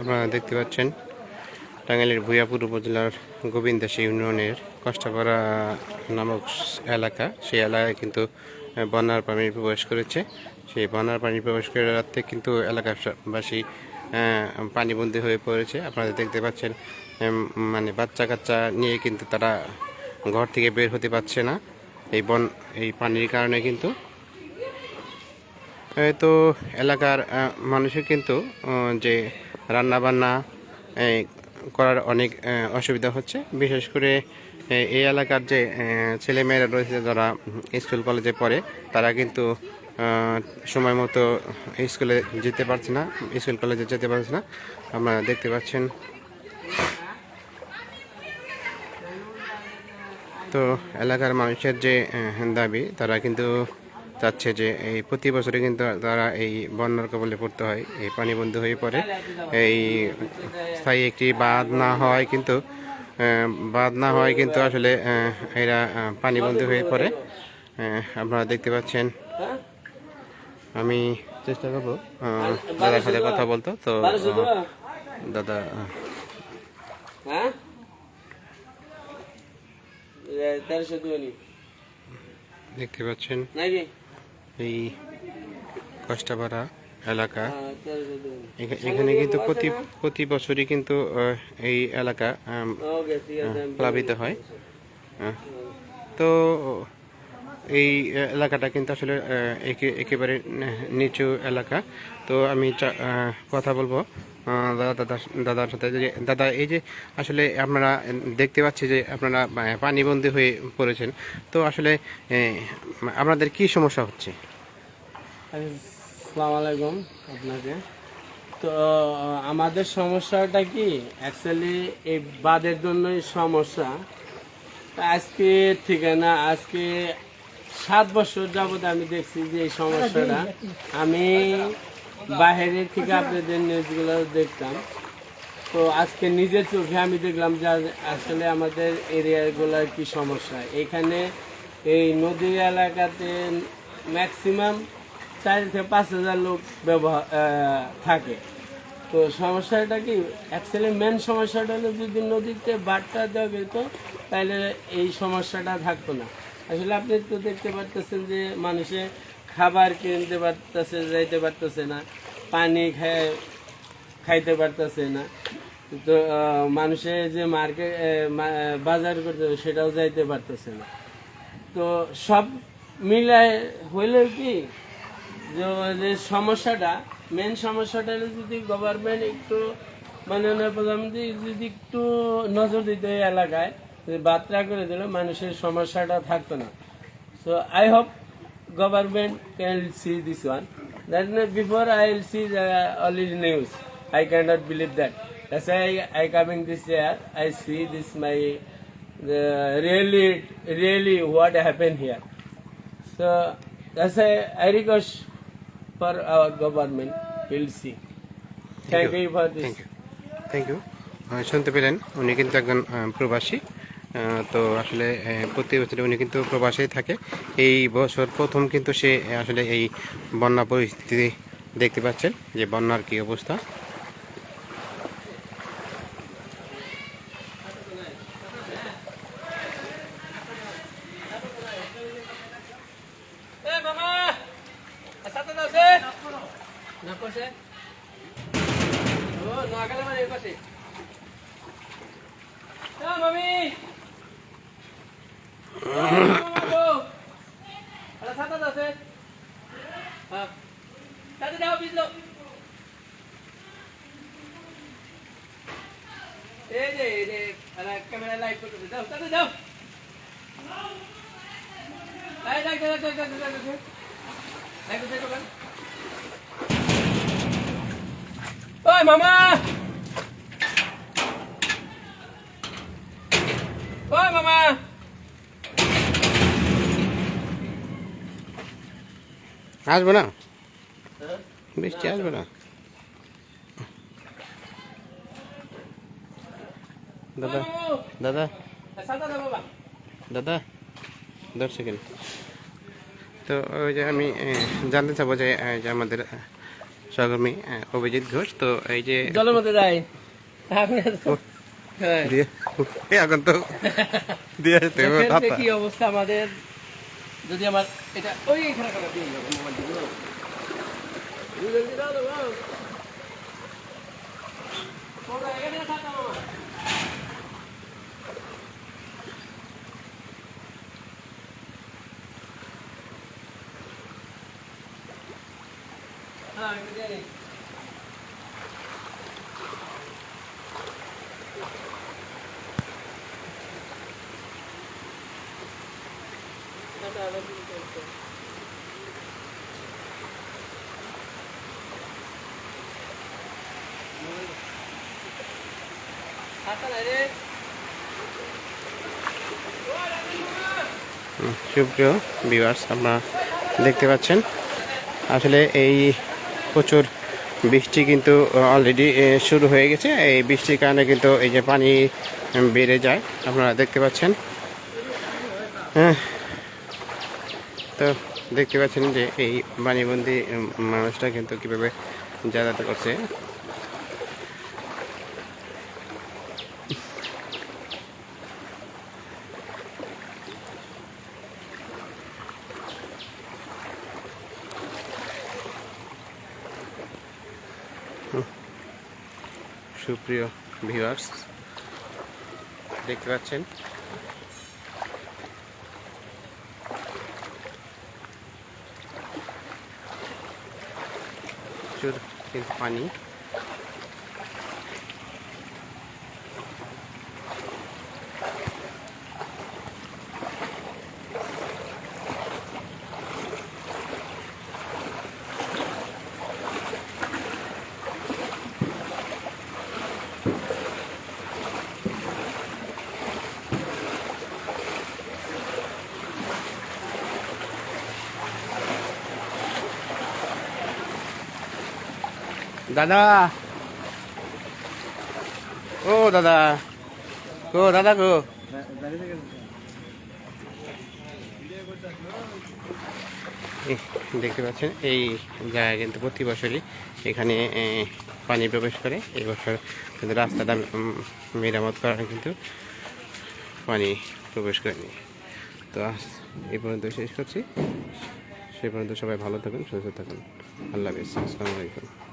আপনারা দেখতে পাচ্ছেন টাঙ্গাইলের ভুয়াপুর উপজেলার গোবিন্দাসী ইউনিয়নের কষ্টাপাড়া নামক এলাকা। সেই এলাকায় কিন্তু বন্যার পানি প্রবেশ করেছে। সেই বন্যার পানি প্রবেশ করে রাতে কিন্তু এলাকাবাসী পানিবন্দী হয়ে পড়েছে। আপনারা দেখতে পাচ্ছেন মানে বাচ্চা কাচ্চা নিয়ে কিন্তু তারা ঘর থেকে বের হতে পারছে না। এই বন, এই পানির কারণে কিন্তু তো এলাকার মানুষের কিন্তু যে রান্না বান্না করার অনেক অসুবিধা হচ্ছে। বিশেষ করে এই এলাকার যে ছেলেমেয়েরা রয়েছে যারা স্কুল, কলেজে পড়ে, তারা কিন্তু সময় মতো স্কুলে যেতে পারছে না, স্কুল, কলেজে যেতে পারছে না। আপনারা দেখতে পাচ্ছেন। তো এলাকার মানুষের যে দাবি, তারা কিন্তু চাচ্ছে যে এই প্রতি বছরে কিন্তু তারা এই বন্যার কবলে পড়তে হয় এই পানি বন্ধ হয়ে পড়ে। এই স্থায়ী একটি বাঁধ না হয় কিন্তু বাঁধ না হয় কিন্তু আসলে এরা আহ, পানি বন্ধ হয়ে পড়ে। আপনারা দেখতে পাচ্ছেন। আমি চেষ্টা করব দাদার সাথে কথা বলতো। তো দাদা হ্যাঁ? দেখতে পাচ্ছেন। এই কষ্টাপাড়া এলাকা। হ্যাঁ এখানে কিন্তু প্রতি প্রতি বছরই কিন্তু এই এলাকা প্লাবিত হয়। তো এই এলাকাটা কিন্তু আসলে একে- একেবারে নিচু এলাকা। তো আমি কথা বলব। দাদা দাদা, দাদার সাথে যে, দাদা, এই যে আসলে আপনারা দেখতে পাচ্ছি যে আপনারা পানিবন্দী হয়ে পড়েছেন। তো আসলে আপনাদের কি সমস্যা হচ্ছে? আসসালামু আলাইকুম আপনাকে। তো, আমাদের সমস্যাটা কি? অ্যাকচুয়ালি এই বাদের জন্যই সমস্যা। আজকে ঠিক না আজকে সাত বছর যাবত আমি দেখছি যে এই সমস্যাটা। আমি বাইরের থেকে আপনাদের নিউজগুলো দেখতাম। তো আজকে নিজের চোখে আমি দেখলাম যে আসলে আমাদের এরিয়াগুলোর কি সমস্যা। এখানে এই নদী এলাকাতে ম্যাক্সিমাম চার থেকে পাঁচ হাজার লোক ব্যবহার থাকে। তো সমস্যাটা কি? অ্যাকচুয়ালি মেন সমস্যাটা হলো যদি নদীতে বাটটা দেওয়া যেত, তাহলে এই সমস্যাটা থাকতো না। আসলে আপনি তো দেখতে পারতেছেন যে মানুষে খাবার কিনতে পারতেছে যাইতে পারতেছে না পানি খায় খাইতে পারতেছে না। তো আহ, মানুষে যে মার্কেট বাজার করতে সেটাও যাইতে পারতেছে না। তো সব মিলায় হইলে কি যে সমস্যাটা মেন সমস্যাটা যদি গভর্নমেন্ট একটু মাননীয় প্রধানমন্ত্রী যদি একটু নজর দিত এলাকায় বার্তা করে দিলে মানুষের সমস্যাটা থাকতো না। So I hope government can see this one. Then before I will see the all is news, I cannot believe that. That's why I I coming this year. I see this my the really really what happened here. So that's why I request for our government. We'll see. Thank Thank you you for this. Thank you thank you শুনতে পেলেন উনি কিন্তু একজন প্রবাসী তো আসলে প্রতি বছর উনি কিন্তু প্রবাসেই থাকে। এই বছর প্রথম কিন্তু সে আসলে এই বন্যা পরিস্থিতি দেখতে পাচ্ছেন, যে বন্যার কি অবস্থা। Oy, mama! Oy, mama! আসবে না বৃষ্টি আসবে না দাদা দাদা. দাদা দশ সেকেন্ড তো ওই যে আমি জানতে চাবো যে আমাদের সহকর্মী অভিজিৎ ঘোষ তো এই যে জলের মধ্যে যাই আপনি হ্যাঁ। এখন তো দিয়ে আসতে। কি অবস্থা আমাদের যদি আমার এটা ওই এখানে দিয়ে যাব মোবাইল দিয়ে দাও। দুজন দিয়ে দাও তো, দাও। তোমরা এখানে থাকো আমার। হ্যাঁ, আমি জানি। হাসান আরে হুম, সুপ্রিয় ভিউয়ার্স আপনারা দেখতে পাচ্ছেন। আসলে এই প্রচুর বৃষ্টি কিন্তু অলরেডি শুরু হয়ে গেছে। এই বৃষ্টির কারণে কিন্তু এই যে পানি বেড়ে যায়, আপনারা দেখতে পাচ্ছেন। তো দেখতে পাচ্ছেন যে এই পানিবন্দি মানুষটা কিন্তু কীভাবে যাতায়াত করছে। সুপ্রিয় ভিউয়ার্স দেখতে পাচ্ছেন? প্রচুর কিন্তু পানি। দাদা। ও দাদা। কো দাদা গো। দেখতে পাচ্ছেন, এই জায়গায় কিন্তু প্রতি বছরই এখানে পানি প্রবেশ করে। এই বছর কিন্তু রাস্তাটা মেরামত করা কিন্তু পানি প্রবেশ করেনি। তো এই পর্যন্ত শেষ করছি। সে পর্যন্ত সবাই ভালো থাকুন, সুস্থ থাকুন। আল্লাহ হাফিজ। আসসালামু আলাইকুম।